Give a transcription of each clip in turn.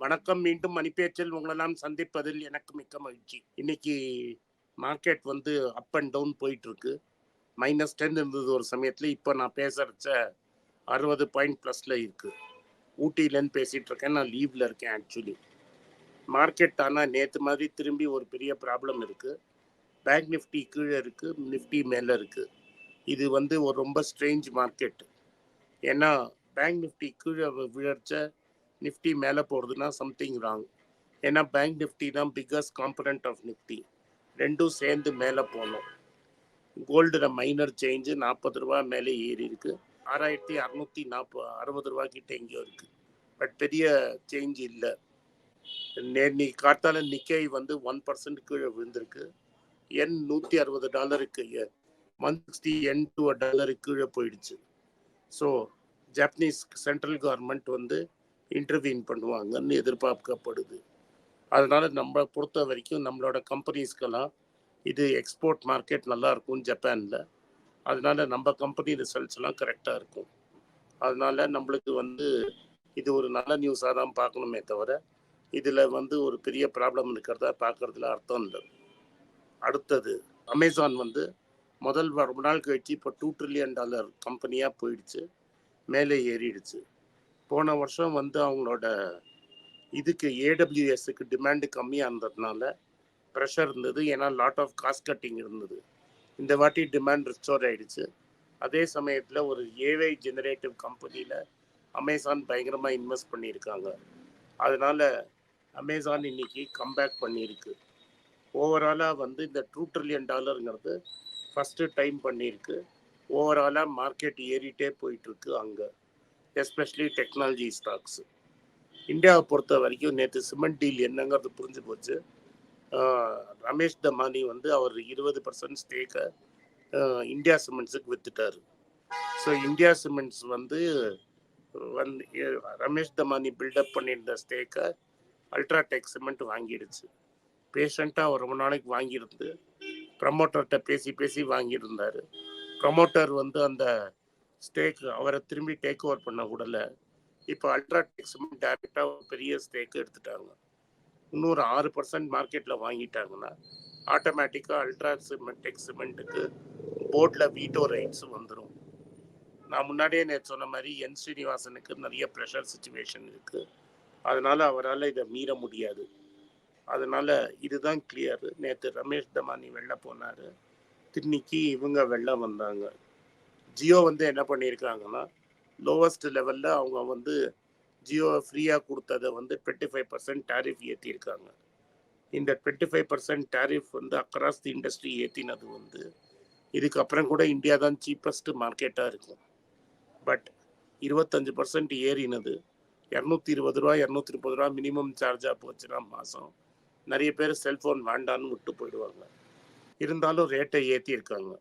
வணக்கம் மீண்டும் மணிப்பேச்சில் உங்களெல்லாம் சந்திப்பதில் எனக்கு மிக்க மகிழ்ச்சி. இன்னைக்கு மார்க்கெட் வந்து அப் அண்ட் டவுன் போயிட்டு இருக்கு மைனஸ் டென் இருந்தது ஒரு சமயத்தில் இப்போ நான் பேசுறச்ச அறுபது பாயிண்ட் ப்ளஸ்ல இருக்கு. ஊட்டியிலேருந்து பேசிட்டு இருக்கேன் நான் லீவ்ல இருக்கேன் ஆக்சுவலி மார்க்கெட் ஆனால் நேற்று மாதிரி திரும்பி ஒரு பெரிய ப்ராப்ளம் இருக்கு. பேங்க் நிஃப்டி கீழே இருக்கு நிஃப்டி மேலே இருக்கு. இது வந்து ஒரு ரொம்ப ஸ்ட்ரேஞ்ச் மார்க்கெட் ஏன்னா பேங்க் நிஃப்டி கீழே விழர்ச்ச நிஃப்டி மேலே போகிறதுனா சம்திங் ராங் ஏன்னா பேங்க் நிஃப்டி தான் பிக்கஸ்ட் காம்பனண்ட் ஆஃப் நிஃப்டி. ரெண்டும் சேர்ந்து மேலே போகணும். கோல்டில் மைனர் சேஞ்சு நாற்பது ரூபா மேலே ஏறி இருக்கு. ஆறாயிரத்தி அறநூற்றி நாற்பது அறுபது ரூபா கிட்ட எங்கேயோ இருக்கு. பட் பெரிய சேஞ்ச் இல்லை. நீ காத்தால நிக்கை வந்து ஒன் பர்சன்ட் கீழே விழுந்திருக்கு. என் நூற்றி அறுபது டாலருக்கு ஒன் சிக்ஸ்டி என் டூ டாலருக்கு கீழே போயிடுச்சு. ஸோ ஜப்பனீஸ் சென்ட்ரல் கவர்மெண்ட் வந்து இன்டர்வீன் பண்ணுவாங்கன்னு எதிர்பார்க்கப்படுது. அதனால் நம்ம பொறுத்த வரைக்கும் நம்மளோட கம்பெனிஸ்க்கெல்லாம் இது எக்ஸ்போர்ட் மார்க்கெட் நல்லா இருக்கும் ஜப்பானில் அதனால நம்ம கம்பெனி ரிசல்ட்ஸ் எல்லாம் கரெக்டாக இருக்கும். அதனால நம்மளுக்கு வந்து இது ஒரு நல்ல நியூஸாக தான் பார்க்கணுமே தவிர இதில் வந்து ஒரு பெரிய ப்ராப்ளம் இருக்கிறதா பார்க்கறதுல அர்த்தம் இல்லை. அடுத்தது அமேசான் வந்து முதல் ரொம்ப நாள் கழிச்சு இப்போ டூ ட்ரில்லியன் டாலர் கம்பெனியாக போயிடுச்சு. மேலே ஏறிடுச்சு. போன வருஷம் வந்து அவங்களோட இதுக்கு ஏடபிள்யூஎஸ்க்கு டிமாண்டு கம்மியாக இருந்ததுனால ப்ரெஷர் இருந்தது. ஏன்னா லாட் ஆஃப் காஸ்ட் கட்டிங் இருந்தது. இந்த வாட்டி டிமாண்ட் ரிஸ்டோர் ஆயிடுச்சு. அதே சமயத்தில் ஒரு ஏஐ ஜெனரேட்டிவ் கம்பெனியில் அமேசான் பயங்கரமாக இன்வெஸ்ட் பண்ணியிருக்காங்க. அதனால அமேசான் இன்னைக்கு கம்பேக் பண்ணியிருக்கு. ஓவராலாக வந்து இந்த டூ ட்ரில்லியன் டாலருங்கிறது ஃபஸ்ட்டு டைம் பண்ணியிருக்கு. ஓவராலாக மார்க்கெட் ஏறிட்டே போயிட்டுருக்கு அங்கே. எஸ்பெஷலி டெக்னாலஜி ஸ்டாக்ஸ் இந்தியாவை பொறுத்த வரைக்கும் நேற்று சிமெண்ட் டீல் என்னங்கிறது புரிஞ்சு போச்சு. ரமேஷ் தமானி வந்து அவர் இருபது பர்சன்ட் ஸ்டேக்கை இந்தியா சிமெண்ட்ஸுக்கு வித்துட்டார். ஸோ இந்தியா சிமெண்ட்ஸ் வந்து வந்து ரமேஷ் தமானி பில்டப் பண்ணியிருந்த ஸ்டேக்கை அல்ட்ராடெக் சிமெண்ட் வாங்கிடுச்சு. பேஷண்ட்டாக அவர் ரொம்ப நாளைக்கு வாங்கியிருந்து ப்ரமோட்டர்கிட்ட பேசி பேசி வாங்கியிருந்தார். ப்ரமோட்டர் வந்து அந்த ஸ்டேக் அவரை திரும்பி டேக் ஓவர் பண்ண விடல. இப்போ அல்ட்ராடெக் சிமெண்ட் டேரெக்டாக ஒரு பெரிய ஸ்டேக் எடுத்துட்டாங்க. இன்னொரு ஆறு பர்சன்ட் மார்க்கெட்டில் வாங்கிட்டாங்கன்னா ஆட்டோமேட்டிக்காக அல்ட்ரா சிமெண்ட் டெக் சிமெண்ட்டுக்கு போர்டில் வீட்டோ ரைட்ஸ் வந்துடும் நான் முன்னாடியே நேற்று சொன்ன மாதிரி என் ஸ்ரீனிவாசனுக்கு நிறைய ப்ரெஷர் சுச்சுவேஷன் இருக்குது அதனால் அவரால் இதை மீற முடியாது. அதனால் இதுதான் கிளியர் நேற்று ரமேஷ் தமானி வெளில போனார். திருன்னிக்கு இவங்க வெளில வந்தாங்க. ஜியோ வந்து என்ன பண்ணியிருக்காங்கன்னா லோவஸ்ட் லெவலில் அவங்க வந்து ஜியோ ஃப்ரீயாக கொடுத்ததை வந்து டுவெண்ட்டி ஃபைவ் பர்சன்ட் டேரிஃப் ஏற்றிருக்காங்க இந்த டுவெண்ட்டி ஃபைவ் பர்சன்ட் டேரிஃப் வந்து அக்ராஸ் தி இண்டஸ்ட்ரி ஏற்றினது வந்து இதுக்கப்புறம் கூட இந்தியா தான் சீப்பஸ்ட் மார்க்கெட்டாக இருக்கும். பட் இருபத்தஞ்சு பர்சன்ட் ஏறினது இரநூத்தி இருபது ரூபா இரநூத்தி முப்பது ரூபா மினிமம் சார்ஜாக போச்சுன்னா மாதம் நிறைய பேர் செல்ஃபோன் வேண்டான்னு விட்டு போயிடுவாங்க. இருந்தாலும் ரேட்டை ஏற்றியிருக்காங்க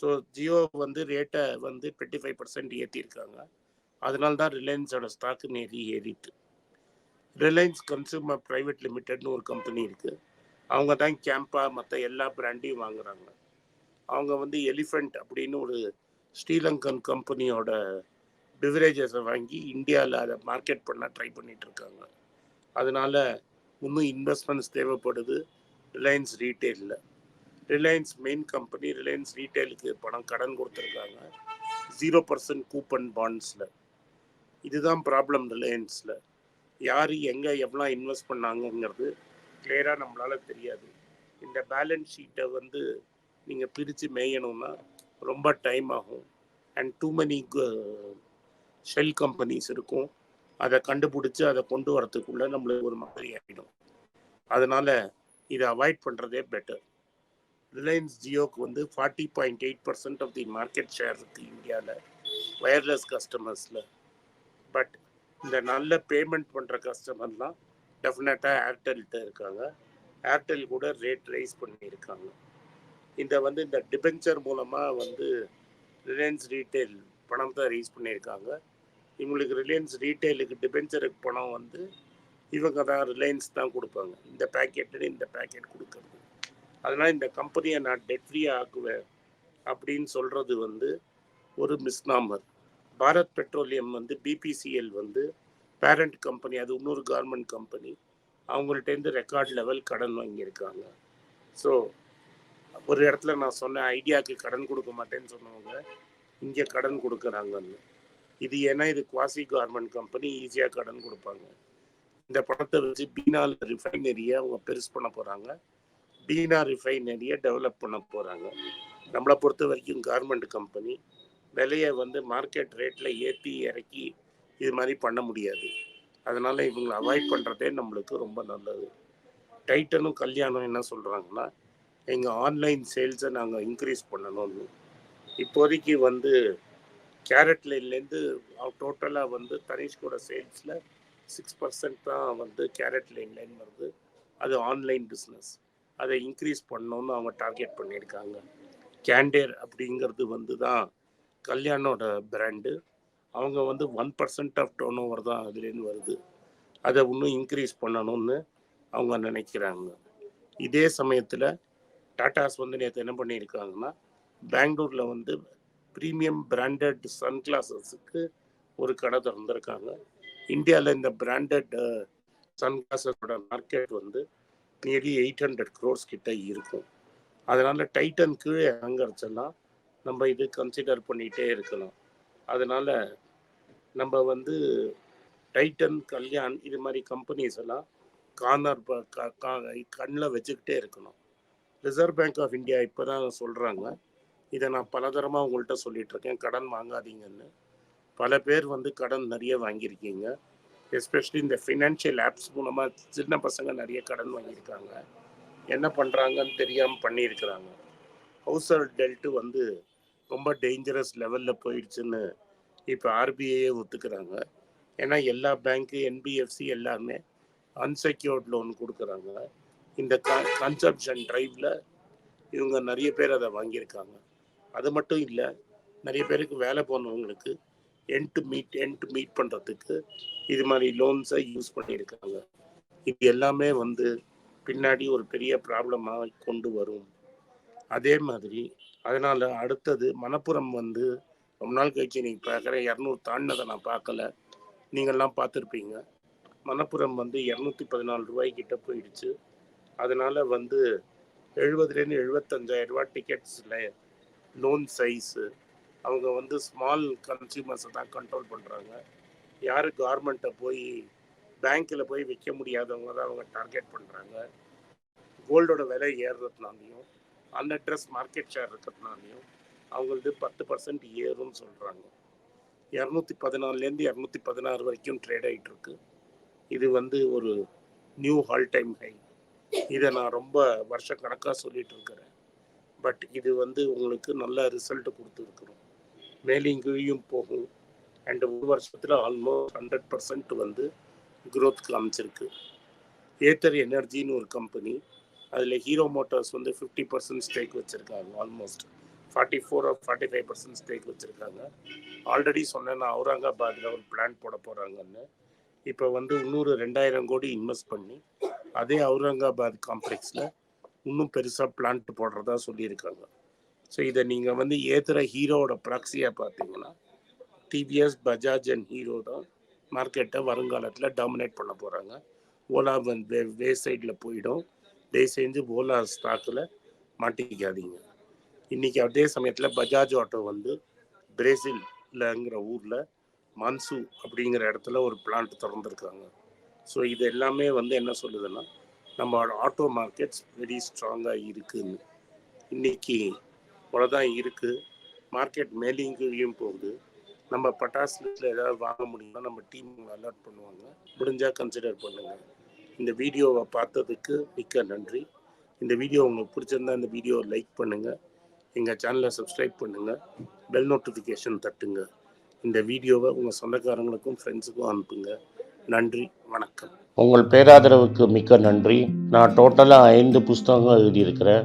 ஸோ ஜியோ வந்து ரேட்டை வந்து டுவெண்ட்டி ஃபைவ் பர்சன்ட் ஏற்றிருக்காங்க அதனால தான் ரிலையன்ஸோட ஸ்டாக்கு நேரி ஏறிட்டு. ரிலையன்ஸ் கன்சூமர் ப்ரைவேட் லிமிடெட்னு ஒரு கம்பெனி இருக்குது அவங்க தான் கேம்பா மற்ற எல்லா பிராண்டையும் வாங்குறாங்க. அவங்க வந்து எலிஃபெண்ட் அப்படின்னு ஒரு ஸ்ரீலங்கன் கம்பெனியோட பிவரேஜஸை வாங்கி இந்தியாவில் அதை மார்க்கெட் பண்ண ட்ரை பண்ணிட்டு இருக்காங்க அதனால இன்னும் இன்வெஸ்ட்மெண்ட்ஸ் தேவைப்படுது. ரிலையன்ஸ் ரீட்டெயிலில் ரிலையன்ஸ் மெயின் கம்பெனி ரிலையன்ஸ் ரீட்டைலுக்கு பணம் கடன் கொடுத்துருக்காங்க. ஜீரோ பர்சன்ட் கூப்பன் பாண்ட்ஸில். இதுதான் ப்ராப்ளம் ரிலையன்ஸில். யார் எங்கே எவ்வளோ இன்வெஸ்ட் பண்ணாங்கங்கிறது கிளியராக நம்மளால் தெரியாது. இந்த பேலன்ஸ் ஷீட்டை வந்து நீங்கள் பிரித்து மேயணும்னா ரொம்ப டைம் ஆகும். And too many shell companies இருக்கும். அதை கண்டுபிடிச்சி அதை கொண்டு வரத்துக்குள்ளே நம்மளுக்கு ஒரு மாதிரி ஆகிடும் அதனால் இதை அவாய்ட் பண்ணுறதே பெட்டர். ரிலையன்ஸ் ஜியோக்கு வந்து forty point eight percent of the market share இருக்குது இந்தியாவில் ஒயர்லெஸ் கஸ்டமர்ஸில் பட் இந்த நல்ல பேமெண்ட் பண்ணுற கஸ்டமர்லாம் டெஃபினட்டாக ஏர்டெல்கிட்ட இருக்காங்க. ஏர்டெல் கூட ரேட் ரைஸ் பண்ணியிருக்காங்க. இந்த வந்து இந்த டிபென்ச்சர் மூலமாக வந்து ரிலையன்ஸ் ரீட்டைல் பணம் தான் ரைஸ் பண்ணியிருக்காங்க. இவங்களுக்கு ரிலையன்ஸ் ரீட்டைலுக்கு டிபென்ச்சருக்கு பணம் வந்து இவங்க தான் ரிலையன்ஸ் தான் கொடுப்பாங்க. இந்த பேக்கெட்டு இந்த பேக்கெட் கொடுக்கறது. அதனால் இந்த கம்பெனியை நான் டெட் ஃப்ரீயாக ஆக்குவேன் அப்படின்னு சொல்கிறது வந்து ஒரு மிஸ்நாமர் பாரத் பெட்ரோலியம் வந்து பிபிசிஎல் வந்து பேரண்ட் கம்பெனி அது இன்னொரு கவர்மெண்ட் கம்பெனி அவங்கள்ட்டேருந்து ரெக்கார்ட் லெவல் கடன் வாங்கியிருக்காங்க. ஸோ ஒரு இடத்துல நான் சொன்னேன் ஐடியாவுக்கு கடன் கொடுக்க மாட்டேன்னு சொன்னவங்க இங்கே கடன் கொடுக்குறாங்கன்னு. இது ஏன்னா இது குவாசி கவர்மெண்ட் கம்பெனி ஈஸியாக கடன் கொடுப்பாங்க. இந்த பணத்தை வச்சு பீனால் ரிஃபைனரியை அவங்க பெருசு பண்ண போகிறாங்க பீனா ரிஃபைனரியை டெவலப் பண்ண போகிறாங்க நம்மளை பொறுத்த வரைக்கும் கவர்மெண்ட் கம்பெனி விலையை வந்து மார்க்கெட் ரேட்டில் ஏற்றி இறக்கி இது மாதிரி பண்ண முடியாது. அதனால் இவங்களை அவாய்ட் பண்ணுறதே நம்மளுக்கு ரொம்ப நல்லது. டைட்டனும் கல்யாணம் என்ன சொல்கிறாங்கன்னா எங்கள் ஆன்லைன் சேல்ஸை நாங்கள் இன்க்ரீஸ் பண்ணணும்னு. இப்போதைக்கு வந்து கேரட் லைன்லேருந்து டோட்டலாக வந்து தனிஷ்கோட சேல்ஸில் சிக்ஸ் பர்சன்ட் தான் வந்து கேரட் லைன் லைன் வருது. அது ஆன்லைன் பிஸ்னஸ் அதை இன்க்ரீஸ் பண்ணணும்னு அவங்க டார்கெட் பண்ணியிருக்காங்க. கேண்டேர் அப்படிங்கிறது வந்து தான் கல்யாணோட பிராண்டு அவங்க வந்து one percent of turnover தான் அதுலேருந்து வருது. அதை இன்னும் இன்க்ரீஸ் பண்ணணும்னு அவங்க நினைக்கிறாங்க. இதே சமயத்தில் டாட்டாஸ் வந்து நேற்று என்ன பண்ணியிருக்காங்கன்னா பெங்களூரில் வந்து ப்ரீமியம் பிராண்டட் சன் கிளாஸஸுக்கு ஒரு கடை திறந்திருக்காங்க. இந்தியாவில் இந்த பிராண்டட் சன் கிளாஸஸோட மார்க்கெட் வந்து நியர்லி எயிட் ஹண்ட்ரட் க்ரோர்ஸ் கிட்ட இருக்கும். அதனால் டைட்டன் கீழே இறங்குறச்செல்லாம் நம்ம இது கன்சிடர் பண்ணிகிட்டே இருக்கலாம். அதனால் நம்ம வந்து டைட்டன் கல்யாண் இது மாதிரி கம்பெனிஸ் எல்லாம் கார்னர் கண்ணில் வச்சுக்கிட்டே இருக்கணும். ரிசர்வ் பேங்க் ஆஃப் இந்தியா இப்போ தான் சொல்கிறாங்க இதை நான் பலதரமாக உங்கள்கிட்ட சொல்லிட்டு இருக்கேன். கடன் வாங்காதீங்கன்னு. பல பேர் வந்து கடன் நிறைய வாங்கியிருக்கீங்க. எஸ்பெஷலி இந்த ஃபினான்ஷியல் ஆப்ஸ் மூலமாக சின்ன பசங்க நிறைய கடன் வாங்கியிருக்காங்க. என்ன பண்ணுறாங்கன்னு தெரியாமல் பண்ணியிருக்கிறாங்க. ஹவுஸ் ஹோல்ட் டெல்ட்டு வந்து ரொம்ப டேஞ்சரஸ் லெவலில் போயிடுச்சுன்னு இப்போ ஆர்பிஐயே ஒத்துக்கிறாங்க. ஏன்னா எல்லா பேங்க்கு என்பிஎஃப்சி எல்லாமே அன்செக்யூர்ட் லோன் கொடுக்குறாங்க. இந்த கன்சப்ஷன் ட்ரைவில் இவங்க நிறைய பேர் அதை வாங்கியிருக்காங்க. அது மட்டும் இல்லை நிறைய பேருக்கு வேலை போனவங்களுக்கு end to meet end to meet பண்ணுறதுக்கு இது மாதிரி லோன்ஸை யூஸ் பண்ணியிருக்காங்க. இது எல்லாமே வந்து பின்னாடி ஒரு பெரிய ப்ராப்ளமாக கொண்டு வரும். அதே மாதிரி அதனால் அடுத்தது மணப்புறம் வந்து ரொம்ப நாள் கழிச்சு நீங்கள் பார்க்குற இரநூறு தாண்டினதை நான் பார்க்கல. நீங்கள்லாம் பார்த்துருப்பீங்க. மணப்புறம் வந்து இரநூத்தி பதினாலு ரூபாய்க்கிட்ட போயிடுச்சு. அதனால் வந்து எழுபதுலேருந்து எழுபத்தஞ்சாயிரம் ரூபா டிக்கெட்ஸில் லோன் சைஸு அவங்க வந்து ஸ்மால் கன்சியூமர்ஸை தான் கண்ட்ரோல் பண்ணுறாங்க யார் கவர்மெண்ட்டை போய் பேங்க்கில் போய் விற்க முடியாதவங்க தான் அவங்க டார்கெட் பண்ணுறாங்க கோல்டோட விலை ஏறுறதுனாலையும் அந்த ட்ரெஸ் மார்க்கெட் ஷேர் இருக்கிறதுனாலையும் அவங்களது பத்து பர்சன்ட் ஏறும்னு சொல்கிறாங்க இரநூத்தி பதினாலுலேருந்து இரநூத்தி பதினாறு வரைக்கும் ட்ரேட் ஆகிட்டு இருக்கு இது வந்து ஒரு நியூ ஹால் டைம் ஹை இதை நான் ரொம்ப வருஷ கணக்காக சொல்லிட்டு இருக்கிறேன் பட் இது வந்து உங்களுக்கு நல்ல ரிசல்ட் கொடுத்துருக்குறோம். மேலேயும் இங்கேயும் போகும். அண்ட் ஒரு வருஷத்தில் ஆல்மோஸ்ட் ஹண்ட்ரட் பர்சன்ட் வந்து க்ரோத் காமிச்சிருக்கு. ஏத்தர் எனர்ஜின்னு ஒரு கம்பெனி அதில் ஹீரோ மோட்டார்ஸ் வந்து ஃபிஃப்டி பர்சன்ட் ஸ்டேக் வச்சுருக்காங்க almost forty four of forty five percent stake வச்சுருக்காங்க. ஆல்ரெடி சொன்னேன் அவுரங்காபாத்தில் ஒரு பிளான் போட போகிறாங்கன்னு இப்போ வந்து இன்னொரு ரெண்டாயிரம் கோடி இன்வெஸ்ட் பண்ணி அதே அவுரங்காபாத் காம்ப்ளெக்ஸில் இன்னும் பெருசாக பிளான்ட் போடுறதா சொல்லியிருக்காங்க. ஸோ இதை நீங்கள் வந்து ஏற்றுகிற ஹீரோவோட ப்ராக்சியாக பார்த்தீங்கன்னா டிவிஎஸ் பஜாஜ் அண்ட் ஹீரோ தான் மார்க்கெட்டை வருங்காலத்தில் டாமினேட் பண்ண போகிறாங்க ஓலா வந்து வே வே சைடில் போயிடும். தயவு செஞ்சு ஓலா ஸ்டாக்கில் மாட்டிக்காதீங்க. இன்றைக்கி அதே சமயத்தில் பஜாஜ் ஆட்டோ வந்து பிரேசில்லங்கிற ஊரில் மன்சு அப்படிங்கிற இடத்துல ஒரு பிளான்ட் திறந்துருக்காங்க. ஸோ இது எல்லாமே வந்து என்ன சொல்லுதுன்னா நம்ம ஆட்டோ மார்க்கெட்ஸ் வெரி ஸ்ட்ராங்காக இருக்குன்னு. போல அவ்வளோதான் இருக்குது மார்க்கெட் மேலேயும் கீழேயும் போகுது நம்ம பட்டாசுல ஏதாவது வாங்க முடியும்னா நம்ம டீம் அலர்ட் பண்ணுவாங்க. முடிஞ்சால் கன்சிடர் பண்ணுங்கள் இந்த வீடியோவை பார்த்ததுக்கு மிக்க நன்றி. இந்த வீடியோ உங்களுக்கு பிடிச்சிருந்தா இந்த வீடியோவை லைக் பண்ணுங்கள் எங்கள் சேனலை சப்ஸ்கிரைப் பண்ணுங்கள் பெல் நோட்டிஃபிகேஷன் தட்டுங்க. இந்த வீடியோவை உங்கள் சொந்தக்காரங்களுக்கும் ஃப்ரெண்ட்ஸுக்கும் அனுப்புங்க. நன்றி வணக்கம். உங்கள் பேராதரவுக்கு மிக்க நன்றி. நான் டோட்டலாக ஐந்து புஸ்தகங்கள் எழுதியிருக்கிறேன்.